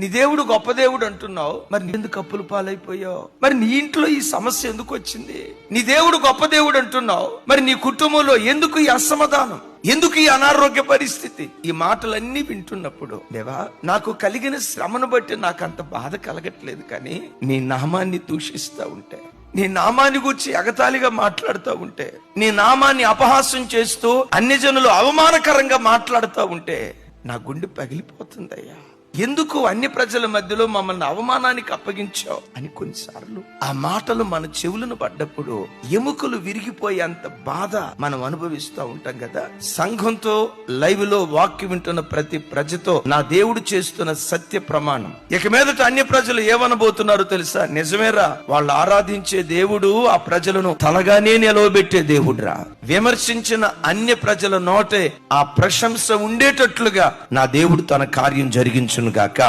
నీ దేవుడు గొప్ప దేవుడు అంటున్నావు. మరి ఎందుకు అప్పులు పాలైపోయావు? మరి నీ ఇంట్లో ఈ సమస్య ఎందుకు వచ్చింది? నీ దేవుడు గొప్ప దేవుడు అంటున్నావు. మరి నీ కుటుంబంలో ఎందుకు ఈ అసమాధానం? ఎందుకు ఈ అనారోగ్య పరిస్థితి? ఈ మాటలన్నీ వింటున్నప్పుడు దేవా నాకు కలిగిన శ్రమను బట్టి నాకు అంత బాధ కలగట్లేదు కానీ నీ నామాన్ని దూషిస్తూ ఉంటే నీ నామాన్ని గురించి ఎగతాళిగా మాట్లాడుతూ ఉంటే నీ నామాన్ని అపహాస్యం చేస్తూ అన్ని జనులు అవమానకరంగా మాట్లాడుతూ ఉంటే నా గుండె పగిలిపోతుందయ్యా. ఎందుకు అన్ని ప్రజల మధ్యలో మమ్మల్ని అవమానానికి అప్పగించావు? అని కొన్నిసార్లు. ఆ మాటలు మన చెవులను పడ్డప్పుడు ఎముకలు విరిగిపోయేంత బాధ మనం అనుభవిస్తూ ఉంటాం కదా. సంఘంతో లైవ్లో వాక్యం వింటున్న ప్రతి ప్రజతో నా దేవుడు చేస్తున్న సత్య ప్రమాణం. ఇక మీదట అన్య ప్రజలు ఏమనబోతున్నారో తెలుసా? నిజమేరా వాళ్ళు ఆరాధించే దేవుడు ఆ ప్రజలను తలగానే నిలవబెట్టే దేవుడురా. విమర్శించిన అన్య ప్రజల నోటే ఆ ప్రశంస ఉండేటట్లుగా నా దేవుడు తన కార్యం జరిగించును. గాక